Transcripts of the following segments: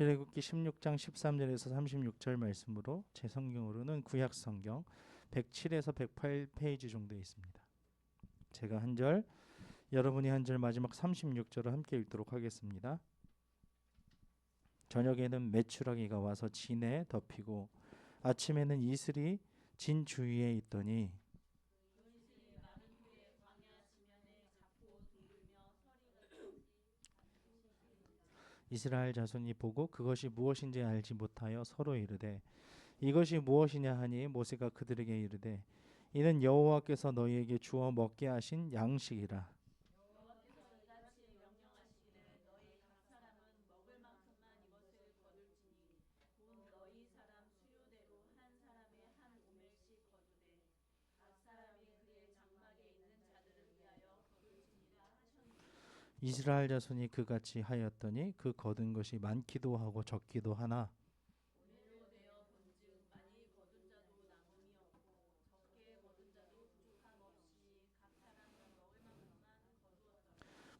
출애굽기 16장 13절에서 36절 말씀으로 제 성경으로는 구약 성경 107에서 108페이지 정도 있습니다. 제가 한 절, 여러분이 한 절 마지막 36절을 함께 읽도록 하겠습니다. 저녁에는 메추라기가 와서 진에 덮이고 아침에는 이슬이 진 주위에 있더니 이스라엘 자손이 보고 그것이 무엇인지 알지 못하여 서로 이르되 이것이 무엇이냐 하니 모세가 그들에게 이르되 이는 여호와께서 너희에게 주어 먹게 하신 양식이라 이스라엘 자손이 그같이 하였더니 그 거둔 것이 많기도 하고 적기도 하나.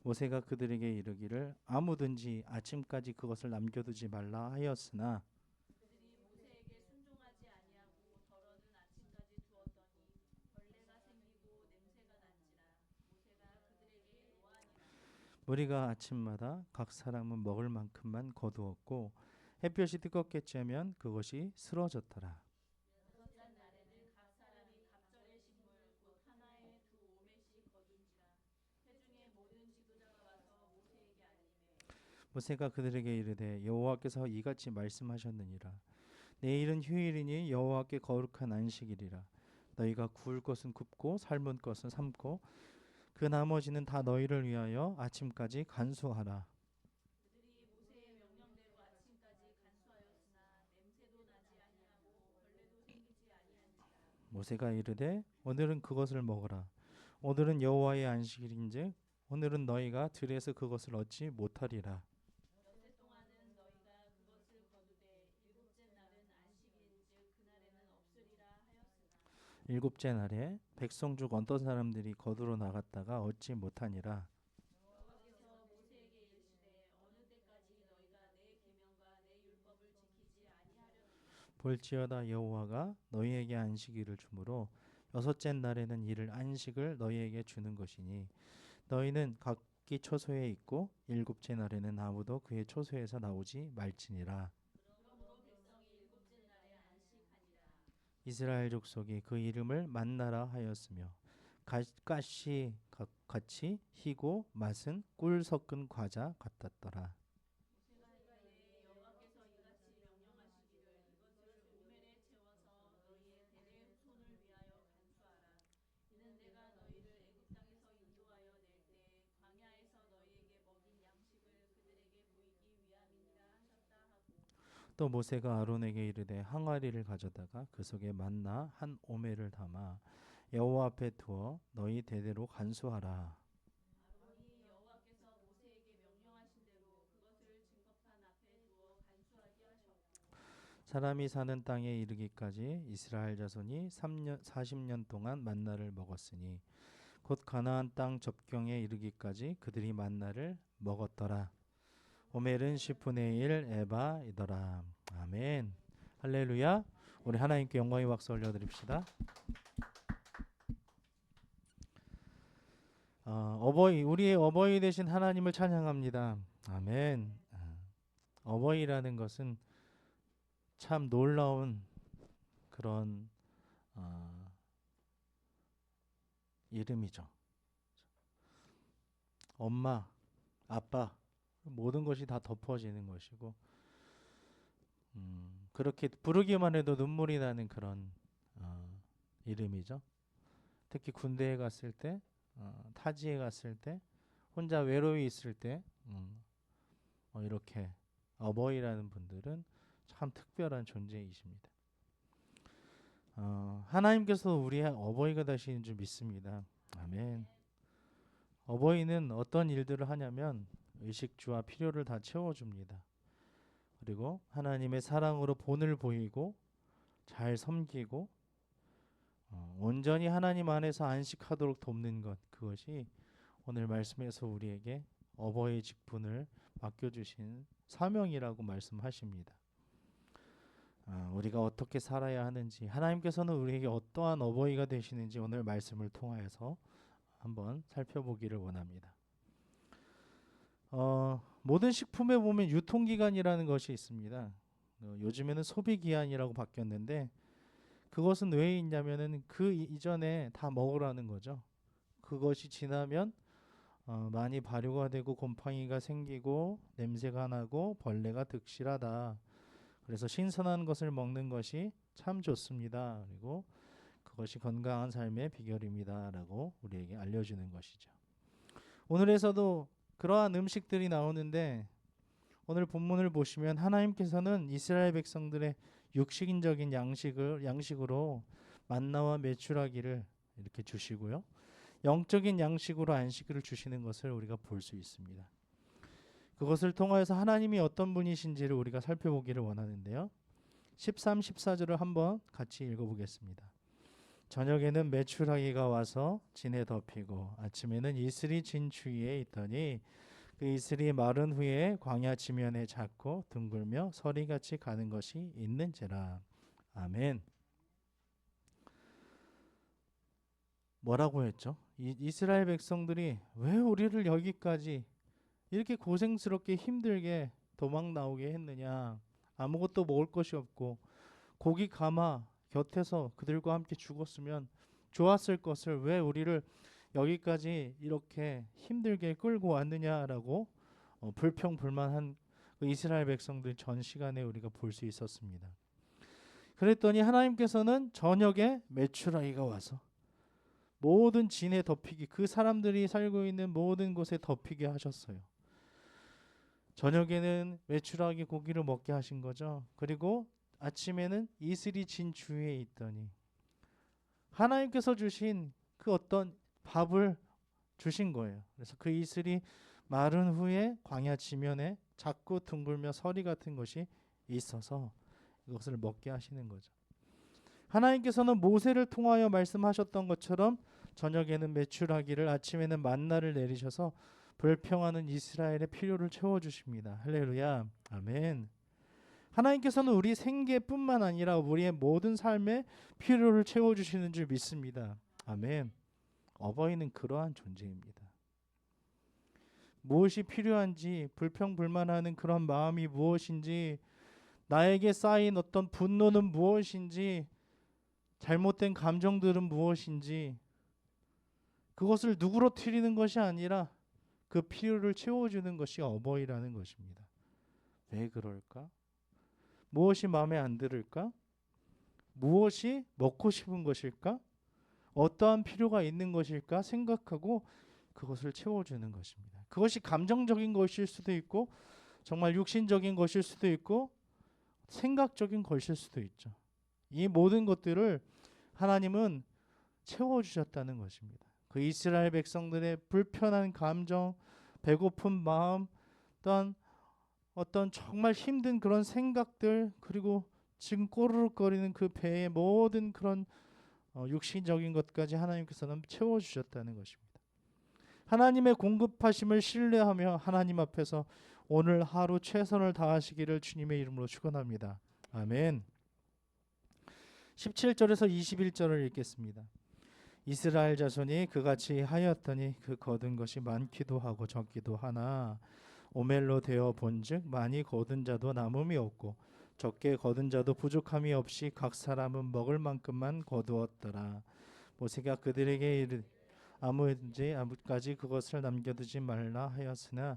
모세가 그들에게 이르기를 아무든지 아침까지 그것을 남겨두지 말라 하였으나 우리가 아침마다 각 사람은 먹을 만큼만 거두었고 햇볕이 뜨겁겠지 하면 그것이 쓰러졌더라. 모세가 그들에게 이르되 여호와께서 이같이 말씀하셨느니라 내일은 휴일이니 여호와께 거룩한 안식일이라 너희가 구울 것은 굽고 삶은 것은 삶고 그 나머지는 다 너희를 위하여 아침까지 간수하라. 모세가 이르되 오늘은 그것을 먹으라. 오늘은 여호와의 안식일인즉 오늘은 너희가 들에서 그것을 얻지 못하리라 일곱째 날에 백성 중 어떤 사람들이 거두러 나갔다가 얻지 못하니라. 볼지어다 여호와가 너희에게 안식일을 주므로 여섯째 날에는 이를 안식을 너희에게 주는 것이니 너희는 각기 초소에 있고 일곱째 날에는 아무도 그의 초소에서 나오지 말지니라. 이스라엘 족속이 그 이름을 만나라 하였으며 가시 같이 희고 맛은 꿀 섞은 과자 같았더라. 또 모세가 아론에게 이르되 항아리를 가져다가 그 속에 만나 한 오멜을 담아 여호와 앞에 두어 너희 대대로 간수하라. 사람이 사는 땅에 이르기까지 이스라엘 자손이 3년 40년 동안 만나를 먹었으니 곧 가나안 땅 접경에 이르기까지 그들이 만나를 먹었더라. 오멜은 10분의 1 에바이더라. 아멘. 할렐루야. 우리 하나님께 영광의 박수 올려드립시다. 어, 어버이 우리의 어버이 되신 하나님을 찬양합니다. 아멘. 어버이라는 것은 참 놀라운 그런 어, 이름이죠. 엄마, 아빠 모든 것이 다 덮어지는 것이고 음, 그렇게 부르기만 해도 눈물이 나는 그런 어, 이름이죠. 특히 군대에 갔을 때, 어, 타지에 갔을 때, 혼자 외로이 있을 때, 음, 어, 이렇게 어버이라는 분들은 참 특별한 존재이십니다. 어, 하나님께서 우리의 어버이가 되시는 줄 믿습니다. 아멘. 어버이는 어떤 일들을 하냐면 의식주와 필요를 다 채워줍니다. 그리고 하나님의 사랑으로 본을 보이고 잘 섬기고 어, 온전히 하나님 안에서 안식하도록 돕는 것 그것이 오늘 말씀에서 우리에게 어버이 직분을 맡겨주신 사명이라고 말씀하십니다. 아, 우리가 어떻게 살아야 하는지 하나님께서는 우리에게 어떠한 어버이가 되시는지 오늘 말씀을 통하여서 한번 살펴보기를 원합니다. 어, 모든 식품에 보면 유통기간이라는 것이 있습니다. 어, 요즘에는 소비기한이라고 바뀌었는데 그것은 왜 있냐면은 그 이- 이전에 다 먹으라는 거죠. 그것이 지나면 어, 많이 발효가 되고 곰팡이가 생기고 냄새가 나고 벌레가 득실하다. 그래서 신선한 것을 먹는 것이 참 좋습니다. 그리고 그것이 건강한 삶의 비결입니다라고 우리에게 알려주는 것이죠. 오늘에서도 그러한 음식들이 나오는데 오늘 본문을 보시면 하나님께서는 이스라엘 백성들의 육식인적인 양식을 양식으로 만나와 메추라기를 이렇게 주시고요. 영적인 양식으로 안식을 주시는 것을 우리가 볼 수 있습니다. 그것을 통하여서 하나님이 어떤 분이신지를 우리가 살펴보기를 원하는데요. 13, 14절을 한번 같이 읽어보겠습니다. 저녁에는 메추라기가 와서 진에 덮이고 아침에는 이슬이 진 주위에 있더니 그 이슬이 마른 후에 광야 지면에 작고 둥글며 서리같이 가는 것이 있는지라. 아멘. 뭐라고 했죠? 이, 이스라엘 백성들이 왜 우리를 여기까지 이렇게 고생스럽게 힘들게 도망 나오게 했느냐? 아무것도 먹을 것이 없고 고기 가마 곁에서 그들과 함께 죽었으면 좋았을 것을 왜 우리를 여기까지 이렇게 힘들게 끌고 왔느냐라고 어, 불평불만한 그 이스라엘 백성들 전 시간에 우리가 볼 수 있었습니다. 그랬더니 하나님께서는 저녁에 메추라기가 와서 모든 진에 덮이기 그 사람들이 살고 있는 모든 곳에 덮이게 하셨어요. 저녁에는 메추라기 고기를 먹게 하신 거죠. 그리고 아침에는 이슬이 진 주위에 있더니 하나님께서 주신 그 어떤 밥을 주신 거예요. 그래서 그 이슬이 마른 후에 광야 지면에 작고 둥글며 서리 같은 것이 있어서 이것을 먹게 하시는 거죠. 하나님께서는 모세를 통하여 말씀하셨던 것처럼 저녁에는 메추라기를 아침에는 만나를 내리셔서 불평하는 이스라엘의 필요를 채워 주십니다. 할렐루야. 아멘. 하나님께서는 우리 생계뿐만 아니라 우리의 모든 삶의 필요를 채워 주시는 줄 믿습니다. 아멘. 어버이는 그러한 존재입니다. 무엇이 필요한지 불평불만하는 그런 마음이 무엇인지 나에게 쌓인 어떤 분노는 무엇인지 잘못된 감정들은 무엇인지 그것을 누구로 틀리는 것이 아니라 그 필요를 채워주는 것이 어버이라는 것입니다. 왜 그럴까? 무엇이 마음에 안 들을까? 무엇이 먹고 싶은 것일까? 어떠한 필요가 있는 것일까 생각하고 그것을 채워주는 것입니다. 그것이 감정적인 것일 수도 있고 정말 육신적인 것일 수도 있고 생각적인 것일 수도 있죠. 이 모든 것들을 하나님은 채워주셨다는 것입니다. 그 이스라엘 백성들의 불편한 감정, 배고픈 마음, 또한 어떤 정말 힘든 그런 생각들 그리고 지금 꼬르륵거리는 그 배의 모든 그런 어, 육신적인 것까지 하나님께서는 채워주셨다는 것입니다. 하나님의 공급하심을 신뢰하며 하나님 앞에서 오늘 하루 최선을 다하시기를 주님의 이름으로 축원합니다. 아멘. 17절에서 21절을 읽겠습니다. 이스라엘 자손이 그같이 하였더니 그 거둔 것이 많기도 하고 적기도 하나 오멜로 되어 본즉 많이 거둔 자도 남음이 없고 적게 거둔 자도 부족함이 없이 각 사람은 먹을 만큼만 거두었더라. 모세가 그들에게 이르 아무든지 아무까지 그것을 남겨두지 말라 하였으나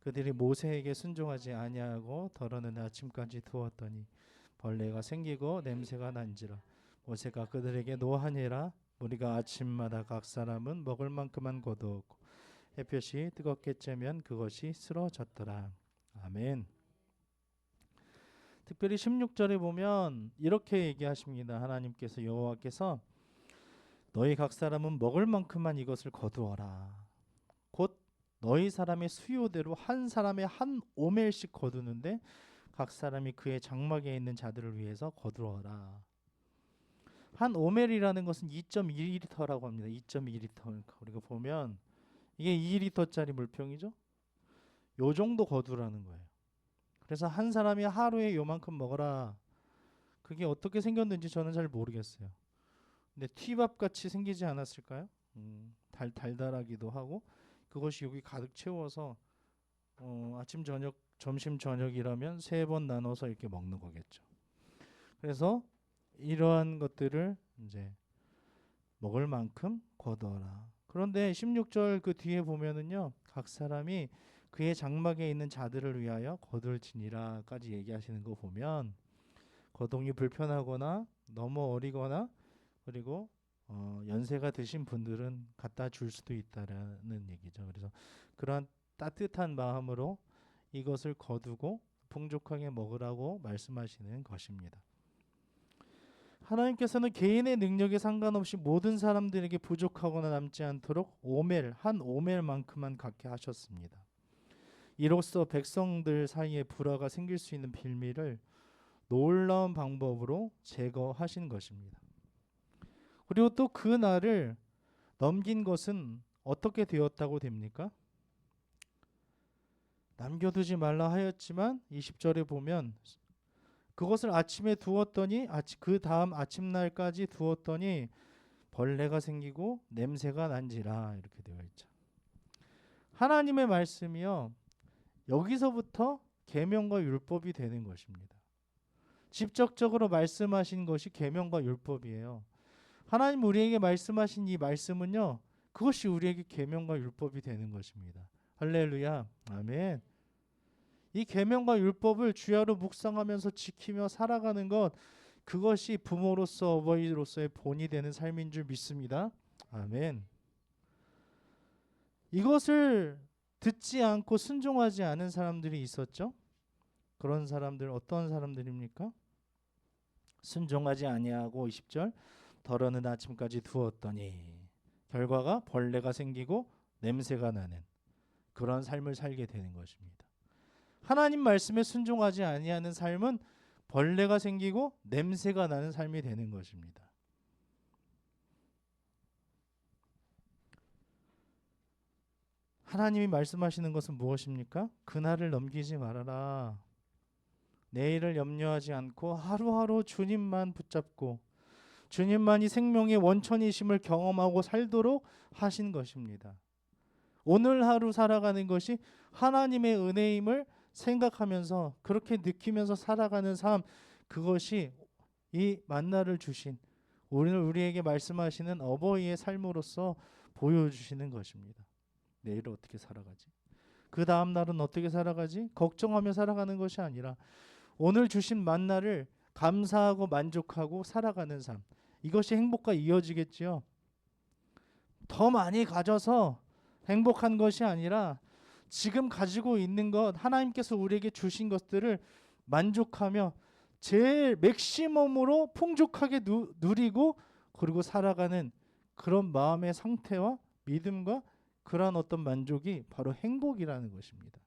그들이 모세에게 순종하지 아니하고 더러는 아침까지 두었더니 벌레가 생기고 냄새가 난지라 모세가 그들에게 노하니라 우리가 아침마다 각 사람은 먹을 만큼만 거두었고 햇볕이 뜨겁게 쬐면 그것이 쓰러졌더라. 아멘. 특별히 16절에 보면 이렇게 얘기하십니다. 하나님께서 여호와께서 너희 각 사람은 먹을 만큼만 이것을 거두어라. 곧 너희 사람의 수요대로 한 사람의 한 오멜씩 거두는데 각 사람이 그의 장막에 있는 자들을 위해서 거두어라. 한 오멜이라는 것은 2.2리터라고 합니다. 2.2리터. 우리가 보면 이게 2리터짜리 물병이죠. 요 정도 거두라는 거예요. 그래서 한 사람이 하루에 요만큼 먹어라. 그게 어떻게 생겼는지 저는 잘 모르겠어요. 근데 튀밥 같이 생기지 않았을까요? 음, 달 달달하기도 하고 그것이 여기 가득 채워서 어, 아침 저녁 점심 저녁이라면 세 번 나눠서 이렇게 먹는 거겠죠. 그래서 이러한 것들을 이제 먹을 만큼 거둬라. 그런데 16절 그 뒤에 보면은요. 각 사람이 그의 장막에 있는 자들을 위하여 거둘지니라까지 얘기하시는 거 보면 거동이 불편하거나 너무 어리거나 그리고 어, 연세가 드신 분들은 갖다 줄 수도 있다라는 얘기죠. 그래서 그러한 따뜻한 마음으로 이것을 거두고 풍족하게 먹으라고 말씀하시는 것입니다. 하나님께서는 개인의 능력에 상관없이 모든 사람들에게 부족하거나 남지 않도록 오멜 한 오멜만큼만 갖게 하셨습니다. 이로써 백성들 사이에 불화가 생길 수 있는 빌미를 놀라운 방법으로 제거하신 것입니다. 그리고 또 그 날을 넘긴 것은 어떻게 되었다고 됩니까? 남겨두지 말라 하였지만 20절에 보면 그것을 아침에 두었더니 아치, 그 다음 아침 날까지 두었더니 벌레가 생기고 냄새가 난지라 이렇게 되어 있죠. 하나님의 말씀이요. 여기서부터 계명과 율법이 되는 것입니다. 직접적으로 말씀하신 것이 계명과 율법이에요. 하나님 우리에게 말씀하신 이 말씀은요. 그것이 우리에게 계명과 율법이 되는 것입니다. 할렐루야. 아멘. 이 계명과 율법을 주야로 묵상하면서 지키며 살아가는 것 그것이 부모로서 어버이로서의 본이 되는 삶인 줄 믿습니다. 아멘. 이것을 듣지 않고 순종하지 않은 사람들이 있었죠. 그런 사람들 어떤 사람들입니까? 순종하지 아니하고 20절 더러는 아침까지 두었더니 결과가 벌레가 생기고 냄새가 나는 그런 삶을 살게 되는 것입니다. 하나님 말씀에 순종하지 아니하는 삶은 벌레가 생기고 냄새가 나는 삶이 되는 것입니다. 하나님이 말씀하시는 것은 무엇입니까? 그날을 넘기지 말아라. 내일을 염려하지 않고 하루하루 주님만 붙잡고 주님만이 생명의 원천이심을 경험하고 살도록 하신 것입니다. 오늘 하루 살아가는 것이 하나님의 은혜임을 생각하면서 그렇게 느끼면서 살아가는 삶 그것이 이 만나를 주신 오늘 우리에게 말씀하시는 어버이의 삶으로서 보여주시는 것입니다. 내일을 어떻게 살아가지? 그 다음 날은 어떻게 살아가지? 걱정하며 살아가는 것이 아니라 오늘 주신 만나를 감사하고 만족하고 살아가는 삶. 이것이 행복과 이어지겠지요. 더 많이 가져서 행복한 것이 아니라 지금 가지고 있는 것 하나님께서 우리에게 주신 것들을 만족하며 제일 맥시멈으로 풍족하게 누, 누리고 그리고 살아가는 그런 마음의 상태와 믿음과 그러한 어떤 만족이 바로 행복이라는 것입니다.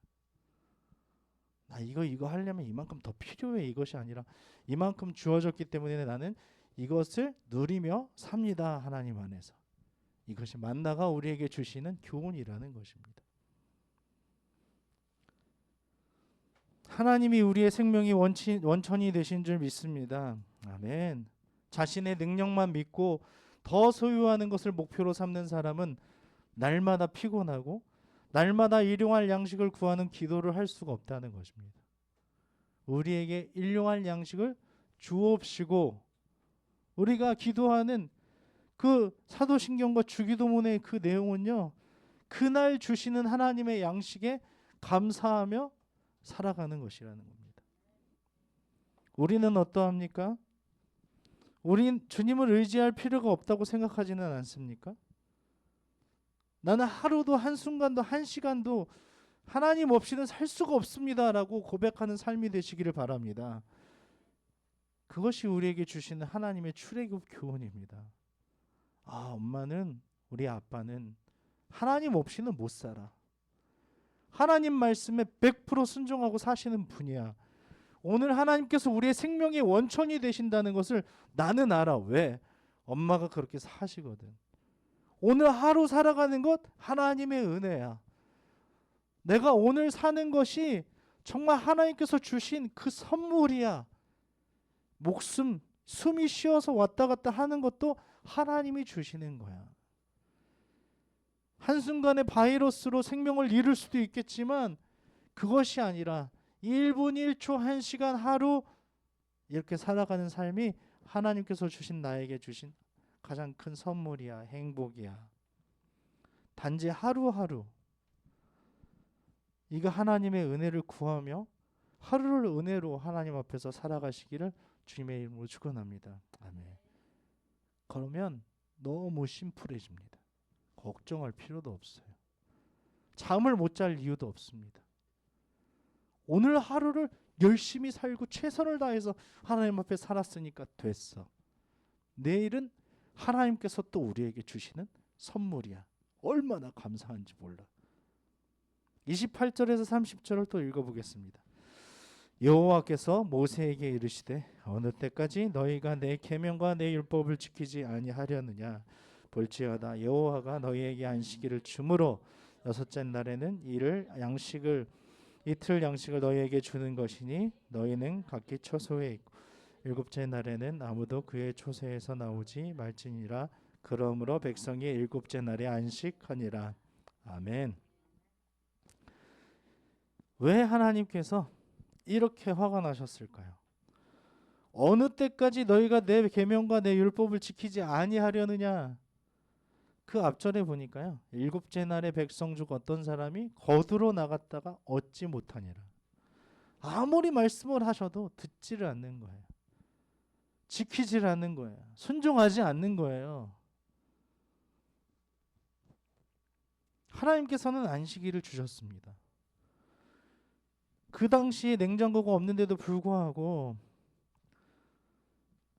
나 이거 이거 하려면 이만큼 더 필요해 이것이 아니라 이만큼 주어졌기 때문에 나는 이것을 누리며 삽니다 하나님 안에서 이것이 만나가 우리에게 주시는 교훈이라는 것입니다. 하나님이 우리의 생명이 원치, 원천이 되신 줄 믿습니다. 아멘. 자신의 능력만 믿고 더 소유하는 것을 목표로 삼는 사람은 날마다 피곤하고 날마다 일용할 양식을 구하는 기도를 할 수가 없다는 것입니다. 우리에게 일용할 양식을 주옵시고 우리가 기도하는 그 사도신경과 주기도문의 그 내용은요. 그날 주시는 하나님의 양식에 감사하며 살아가는 것이라는 겁니다. 우리는 어떠합니까? 우린 주님을 의지할 필요가 없다고 생각하지는 않습니까? 나는 하루도 한순간도 한 시간도 하나님 없이는 살 수가 없습니다라고 고백하는 삶이 되시기를 바랍니다. 그것이 우리에게 주시는 하나님의 출애굽 교훈입니다. 아, 엄마는 우리 아빠는 하나님 없이는 못 살아. 하나님 말씀에 100% 순종하고 사시는 분이야. 오늘 하나님께서 우리의 생명의 원천이 되신다는 것을 나는 알아. 왜? 엄마가 그렇게 사시거든. 오늘 하루 살아가는 것 하나님의 은혜야. 내가 오늘 사는 것이 정말 하나님께서 주신 그 선물이야. 목숨, 숨이 쉬어서 왔다 갔다 하는 것도 하나님이 주시는 거야. 한순간에 바이러스로 생명을 잃을 수도 있겠지만 그것이 아니라 1분 1초 1시간 하루 이렇게 살아가는 삶이 하나님께서 주신 나에게 주신 가장 큰 선물이야. 행복이야. 단지 하루하루 이거 하나님의 은혜를 구하며 하루를 은혜로 하나님 앞에서 살아가시기를 주님의 이름으로 축원합니다. 아멘. 그러면 너무 심플해집니다. 걱정할 필요도 없어요. 잠을 못 잘 이유도 없습니다. 오늘 하루를 열심히 살고 최선을 다해서 하나님 앞에 살았으니까 됐어. 내일은 하나님께서 또 우리에게 주시는 선물이야. 얼마나 감사한지 몰라. 28절에서 30절을 또 읽어보겠습니다. 여호와께서 모세에게 이르시되 어느 때까지 너희가 내 계명과 내 율법을 지키지 아니하려느냐 볼지어다 여호와가 너희에게 안식일을 주므로 여섯째 날에는 이를 양식을 이틀 양식을 너희에게 주는 것이니 너희는 각기 처소에 있고 일곱째 날에는 아무도 그의 초소에서 나오지 말지니라 그러므로 백성이 일곱째 날에 안식하니라 아멘. 왜 하나님께서 이렇게 화가 나셨을까요? 어느 때까지 너희가 내 계명과 내 율법을 지키지 아니하려느냐? 그 앞절에 보니까요. 일곱째 날에 백성 중 어떤 사람이 거두로 나갔다가 얻지 못하니라. 아무리 말씀을 하셔도 듣지를 않는 거예요. 지키질 않는 거예요. 순종하지 않는 거예요. 하나님께서는 안식일을 주셨습니다. 그 당시에 냉장고가 없는데도 불구하고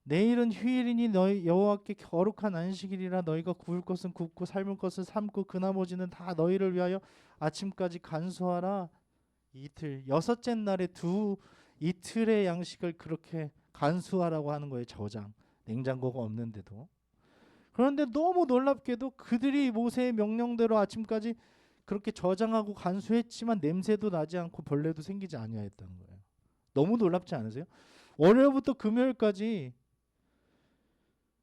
내일은 휴일이니 너희 여호와께 거룩한 안식일이라 너희가 구울 것은 굽고 삶을 것은 삶고 그 나머지는 다 너희를 위하여 아침까지 간수하라 이틀 여섯째 날에 두 이틀의 양식을 그렇게 간수하라고 하는 거예요 저장 냉장고가 없는데도 그런데 너무 놀랍게도 그들이 모세의 명령대로 아침까지 그렇게 저장하고 간수했지만 냄새도 나지 않고 벌레도 생기지 아니하였다는 거예요. 너무 놀랍지 않으세요? 월요일부터 금요일까지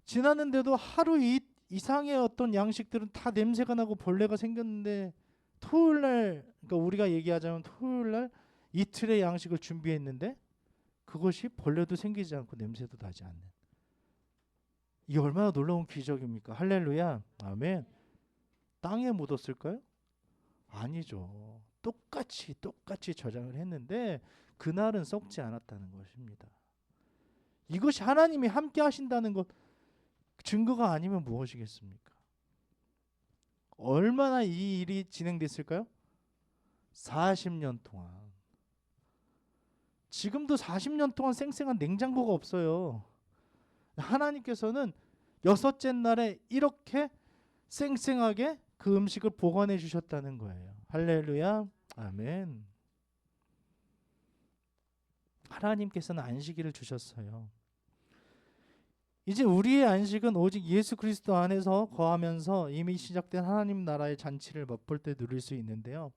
지났는데도 하루 이, 이상의 어떤 양식들은 다 냄새가 나고 벌레가 생겼는데 토요일 날 그러니까 우리가 얘기하자면 토요일 날 이틀의 양식을 준비했는데 그것이 벌레도 생기지 않고 냄새도 나지 않는 이 얼마나 놀라운 기적입니까? 할렐루야. 아멘. 땅에 묻었을까요? 아니죠. 똑같이 똑같이 저장을 했는데 그날은 썩지 않았다는 것입니다. 이것이 하나님이 함께 하신다는 것 증거가 아니면 무엇이겠습니까? 얼마나 이 일이 진행됐을까요? 40년 동안. 지금도 40년 동안 쌩쌩한 냉장고가 없어요. 하나님께서는 여섯째 날에 이렇게 쌩쌩하게 그 음식을 보관해 주셨다는 거예요. 할렐루야. 아멘. 하나님께서는 안식일을 주셨어요. 이제 우리의 안식은 오직 예수 그리스도 안에서 거하면서 이미 시작된 하나님 나라의 잔치를 맛볼 때 누릴 수 있는데요.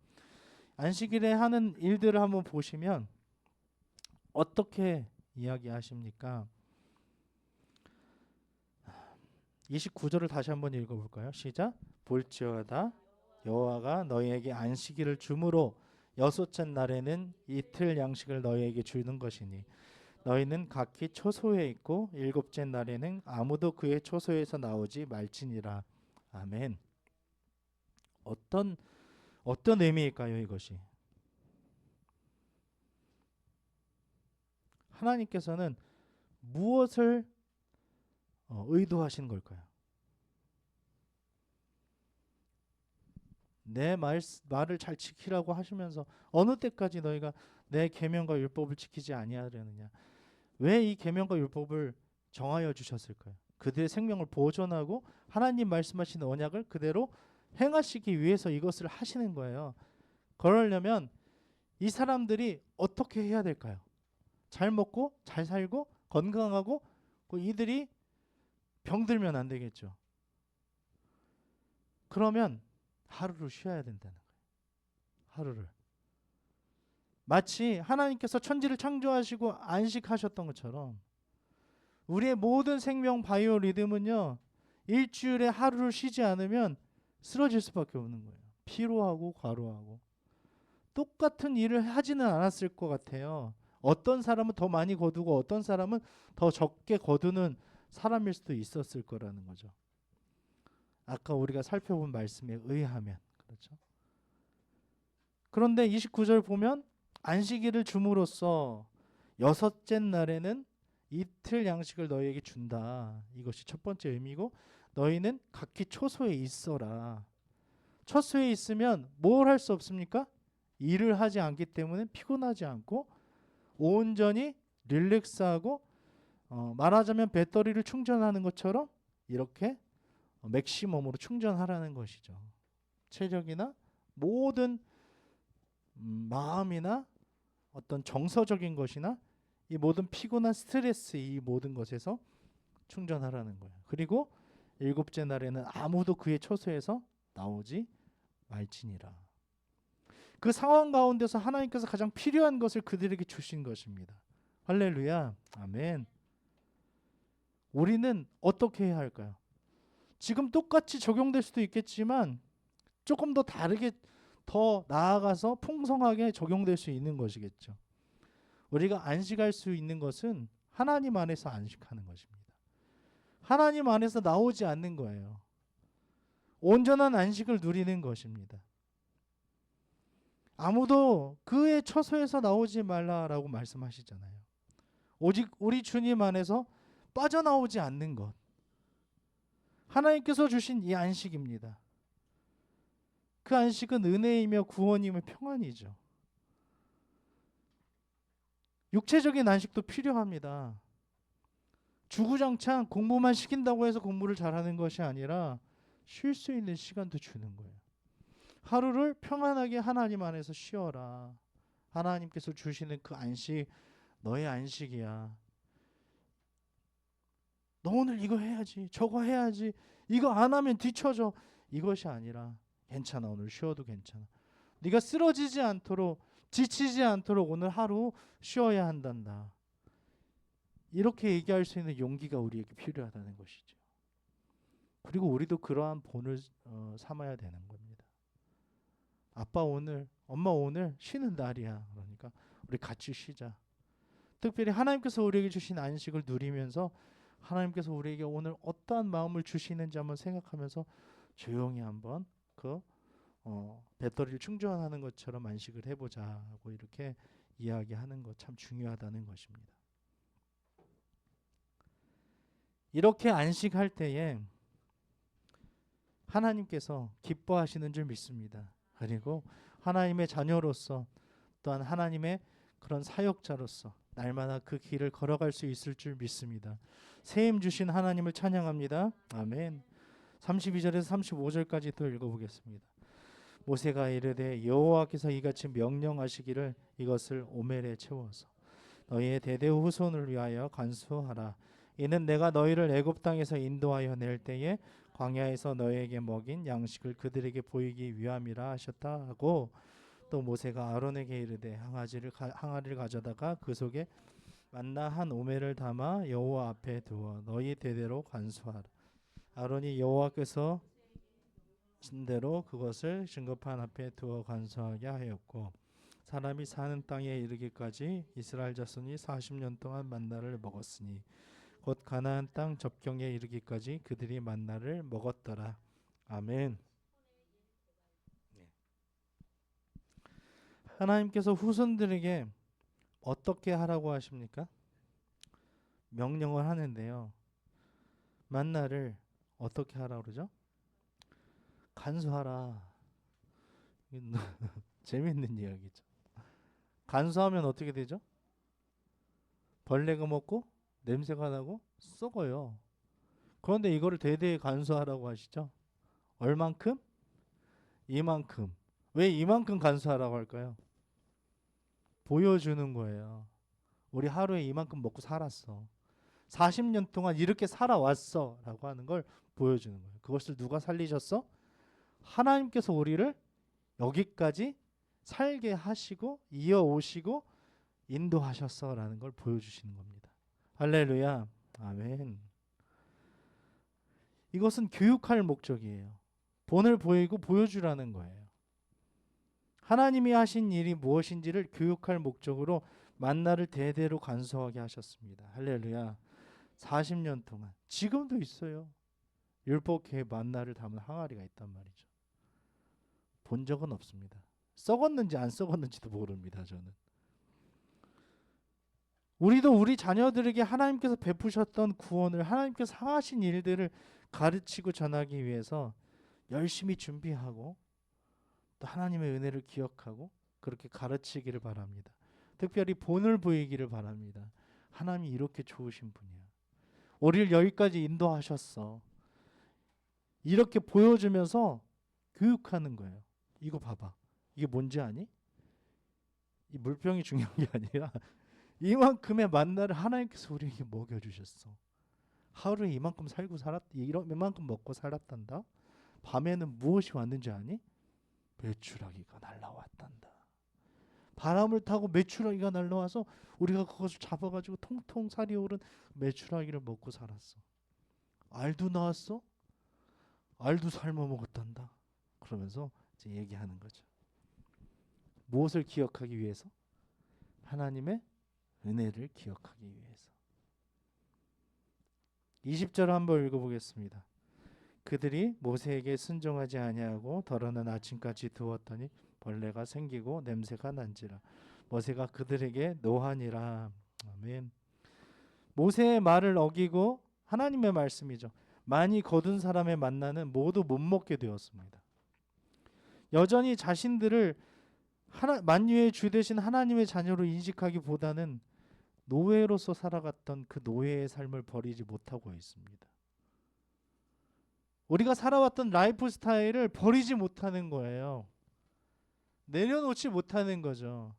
안식일에 하는 일들을 한번 보시면 어떻게 이야기하십니까? 29절을 다시 한번 읽어볼까요? 시작. 볼지어다 여호와가 너희에게 안식일을 주므로 여섯째 날에는 이틀 양식을 너희에게 주는 것이니 너희는 각기 초소에 있고 일곱째 날에는 아무도 그의 초소에서 나오지 말지니라. 아멘. 어떤 어떤 의미일까요, 이것이? 하나님께서는 무엇을 어, 의도하신 걸까요? 내 말, 말을 잘 지키라고 하시면서 어느 때까지 너희가 내 계명과 율법을 지키지 아니하려느냐? 왜 이 계명과 율법을 정하여 주셨을까요? 그들의 생명을 보존하고 하나님 말씀하신 언약을 그대로 행하시기 위해서 이것을 하시는 거예요. 그러려면 이 사람들이 어떻게 해야 될까요? 잘 먹고 잘 살고 건강하고 그 이들이 병들면 안 되겠죠. 그러면 하루를 쉬어야 된다는 거예요. 하루를. 마치 하나님께서 천지를 창조하시고 안식하셨던 것처럼 우리의 모든 생명 바이오 리듬은요 일주일에 하루를 쉬지 않으면 쓰러질 수밖에 없는 거예요. 피로하고 과로하고 똑같은 일을 하지는 않았을 것 같아요. 어떤 사람은 더 많이 거두고 어떤 사람은 더 적게 거두는 사람일 수도 있었을 거라는 거죠. 아까 우리가 살펴본 말씀에 의하면 그렇죠. 그런데 29절 보면 안식일을 줌으로써 여섯째 날에는 이틀 양식을 너희에게 준다. 이것이 첫 번째 의미고 너희는 각기 초소에 있어라. 초소에 있으면 뭘 할 수 없습니까? 일을 하지 않기 때문에 피곤하지 않고 온전히 릴렉스하고 어, 말하자면 배터리를 충전하는 것처럼 이렇게 어, 맥시멈으로 충전하라는 것이죠. 체력이나 모든 음, 마음이나 어떤 정서적인 것이나 이 모든 피곤한 스트레스 이 모든 것에서 충전하라는 거예요. 그리고 일곱째 날에는 아무도 그의 처소에서 나오지 말지니라. 그 상황 가운데서 하나님께서 가장 필요한 것을 그들에게 주신 것입니다. 할렐루야. 아멘. 우리는 어떻게 해야 할까요? 지금 똑같이 적용될 수도 있겠지만 조금 더 다르게 더 나아가서 풍성하게 적용될 수 있는 것이겠죠. 우리가 안식할 수 있는 것은 하나님 안에서 안식하는 것입니다. 하나님 안에서 나오지 않는 거예요. 온전한 안식을 누리는 것입니다. 아무도 그의 처소에서 나오지 말라라고 말씀하시잖아요. 오직 우리 주님 안에서 빠져나오지 않는 것. 하나님께서 주신 이 안식입니다. 그 안식은 은혜이며 구원이며 평안이죠. 육체적인 안식도 필요합니다. 주구장창 공부만 시킨다고 해서 공부를 잘하는 것이 아니라 쉴 수 있는 시간도 주는 거예요. 하루를 평안하게 하나님 안에서 쉬어라. 하나님께서 주시는 그 안식 너의 안식이야. 너 오늘 이거 해야지. 저거 해야지. 이거 안 하면 뒤처져. 이것이 아니라 괜찮아. 오늘 쉬어도 괜찮아. 네가 쓰러지지 않도록 지치지 않도록 오늘 하루 쉬어야 한단다. 이렇게 얘기할 수 있는 용기가 우리에게 필요하다는 것이죠. 그리고 우리도 그러한 본을 어, 삼아야 되는 겁니다. 아빠 오늘, 엄마 오늘 쉬는 날이야. 그러니까 우리 같이 쉬자. 특별히 하나님께서 우리에게 주신 안식을 누리면서 하나님께서 우리에게 오늘 어떠한 마음을 주시는지 한번 생각하면서 조용히 한번 그 어, 배터리를 충전하는 것처럼 안식을 해보자 하고 이렇게 이야기하는 것 참 중요하다는 것입니다. 이렇게 안식할 때에 하나님께서 기뻐하시는 줄 믿습니다. 그리고 하나님의 자녀로서 또한 하나님의 그런 사역자로서 날마다 그 길을 걸어갈 수 있을 줄 믿습니다. 세임 주신 하나님을 찬양합니다. 아멘. 32절에서 35절까지 또 읽어보겠습니다. 모세가 이르되 여호와께서 이같이 명령하시기를 이것을 오멜에 채워서 너희의 대대 후손을 위하여 간수하라. 이는 내가 너희를 애굽 땅에서 인도하여 낼 때에 광야에서 너희에게 먹인 양식을 그들에게 보이기 위함이라 하셨다 하고 또 모세가 아론에게 이르되 항아지를 가, 항아리를 가져다가 그 속에 만나 한 오멜을 담아 여호와 앞에 두어 너희 대대로 간수하라. 아론이 여호와께서 신 대로 그것을 증거판 앞에 두어 간수하게 하였고 사람이 사는 땅에 이르기까지 이스라엘 자손이 40년 동안 만나를 먹었으니 곧 가나안 땅 접경에 이르기까지 그들이 만나를 먹었더라. 아멘. 네. 하나님께서 후손들에게 어떻게 하라고 하십니까? 명령을 하는데요. 만나를 어떻게 하라 그러죠? 간수하라. 재밌는 이야기죠. 간수하면 어떻게 되죠? 벌레가 먹고 냄새가 나고 썩어요. 그런데 이거를 대대에 간수하라고 하시죠? 얼만큼? 이만큼. 왜 이만큼 간수하라고 할까요? 보여주는 거예요. 우리 하루에 이만큼 먹고 살았어. 40년 동안 이렇게 살아왔어. 라고 하는 걸 보여주는 거예요. 그것을 누가 살리셨어? 하나님께서 우리를 여기까지 살게 하시고 이어 오시고 인도하셨어 라는 걸 보여주시는 겁니다. 할렐루야. 아멘. 이것은 교육할 목적이에요. 본을 보이고 보여주라는 거예요. 하나님이 하신 일이 무엇인지를 교육할 목적으로 만나를 대대로 간수하게 하셨습니다. 할렐루야. 40년 동안 지금도 있어요. 율법계에 만나를 담은 항아리가 있단 말이죠. 본 적은 없습니다. 썩었는지 안 썩었는지도 모릅니다. 저는. 우리도 우리 자녀들에게 하나님께서 베푸셨던 구원을 하나님께서 하신 일들을 가르치고 전하기 위해서 열심히 준비하고 또 하나님의 은혜를 기억하고 그렇게 가르치기를 바랍니다. 특별히 본을 보이기를 바랍니다. 하나님이 이렇게 좋으신 분이야. 우리를 여기까지 인도하셨어. 이렇게 보여주면서 교육하는 거예요. 이거 봐봐. 이게 뭔지 아니? 이 물병이 중요한 게 아니라 이만큼의 만나를 하나님께서 우리에게 먹여 주셨어. 하루에 이만큼 살고 살았, 이런 이만큼 먹고 살았단다. 밤에는 무엇이 왔는지 아니? 메추라기가 날라왔단다. 바람을 타고 메추라기가 날라와서 우리가 그것을 잡아가지고 통통 살이 오른 메추라기를 먹고 살았어. 알도 나왔어? 알도 삶아 먹었단다. 그러면서 이제 얘기하는 거죠. 무엇을 기억하기 위해서? 하나님의 은혜를 기억하기 위해서. 20절 한번 읽어보겠습니다. 그들이 모세에게 순종하지 아니하고 더러는 아침까지 두었더니 벌레가 생기고 냄새가 난지라 모세가 그들에게 노하니라 아멘. 모세의 말을 어기고 하나님의 말씀이죠. 많이 거둔 사람의 만나는 모두 못 먹게 되었습니다. 여전히 자신들을 하나, 만유의 주 대신 하나님의 자녀로 인식하기보다는 노예로서 살아갔던 그 노예의 삶을 버리지 못하고 있습니다. 우리가 살아왔던 라이프 스타일을 버리지 못하는 거예요. 내려놓지 못하는 거죠.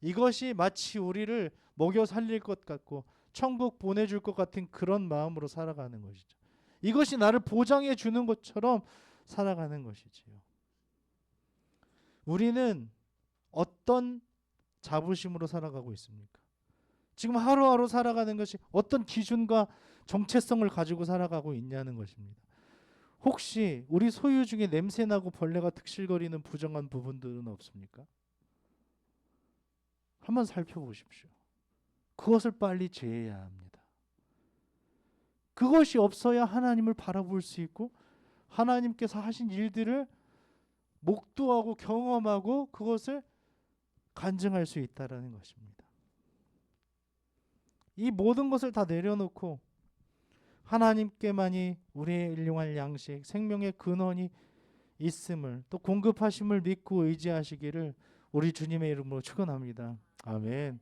이것이 마치 우리를 먹여 살릴 것 같고 천국 보내줄 것 같은 그런 마음으로 살아가는 것이죠. 이것이 나를 보장해 주는 것처럼 살아가는 것이지요. 우리는 어떤 자부심으로 살아가고 있습니까? 지금 하루하루 살아가는 것이 어떤 기준과 정체성을 가지고 살아가고 있냐는 것입니다. 혹시 우리 소유 중에 냄새나고 벌레가 득실거리는 부정한 부분들은 없습니까? 한번 살펴보십시오. 그것을 빨리 제해야 합니다. 그것이 없어야 하나님을 바라볼 수 있고 하나님께서 하신 일들을 목도하고 경험하고 그것을 간증할 수 있다라는 것입니다. 이 모든 것을 다 내려놓고 하나님께만이 우리의 일용할 양식, 생명의 근원이 있음을 또 공급하심을 믿고 의지하시기를 우리 주님의 이름으로 축원합니다. 아멘.